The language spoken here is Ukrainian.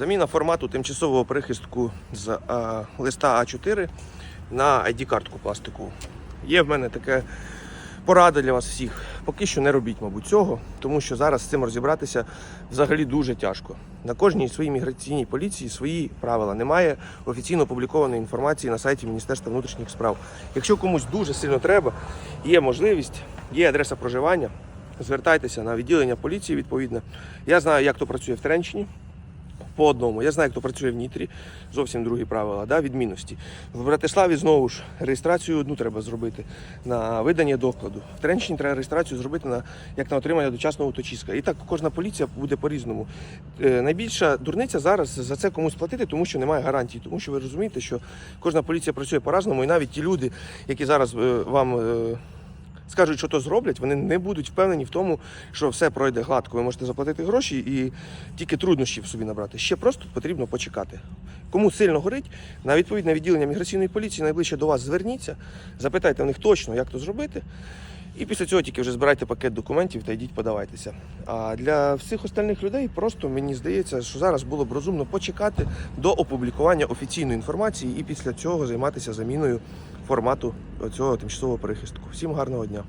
Заміна формату тимчасового прихистку з а, листа А4 на ID-картку пластикову. Є в мене таке порада для вас всіх. Поки що не робіть, мабуть, цього, тому що зараз з цим розібратися взагалі дуже тяжко. На кожній своїй міграційній поліції свої правила. Немає офіційно опублікованої інформації на сайті Міністерства внутрішніх справ. Якщо комусь дуже сильно треба, є можливість, є адреса проживання. Звертайтеся на відділення поліції відповідно. Я знаю, як то працює в Тренчині. По одному. Я знаю, як то працює в Нітрі. Зовсім другі правила, да, відмінності. В Братиславі знову ж реєстрацію одну треба зробити на видання докладу. В Тренчині треба реєстрацію зробити на як на отримання дочасного точіска. І так кожна поліція буде по-різному. Е, найбільша дурниця зараз за це комусь платити, тому що немає гарантій. Тому що ви розумієте, що кожна поліція працює по-разному, і навіть ті люди, які зараз е, вам. е, скажуть, що то зроблять, вони не будуть впевнені в тому, що все пройде гладко. Ви можете заплатити гроші і тільки труднощів собі набрати. Ще просто потрібно почекати. Кому сильно горить, на відповідне відділення міграційної поліції найближче до вас зверніться, запитайте в них точно, як то зробити. І після цього тільки вже збирайте пакет документів та йдіть подавайтеся. А для всіх остальних людей просто мені здається, що зараз було б розумно почекати до опублікування офіційної інформації і після цього займатися заміною формату цього тимчасового перехистку. Всім гарного дня!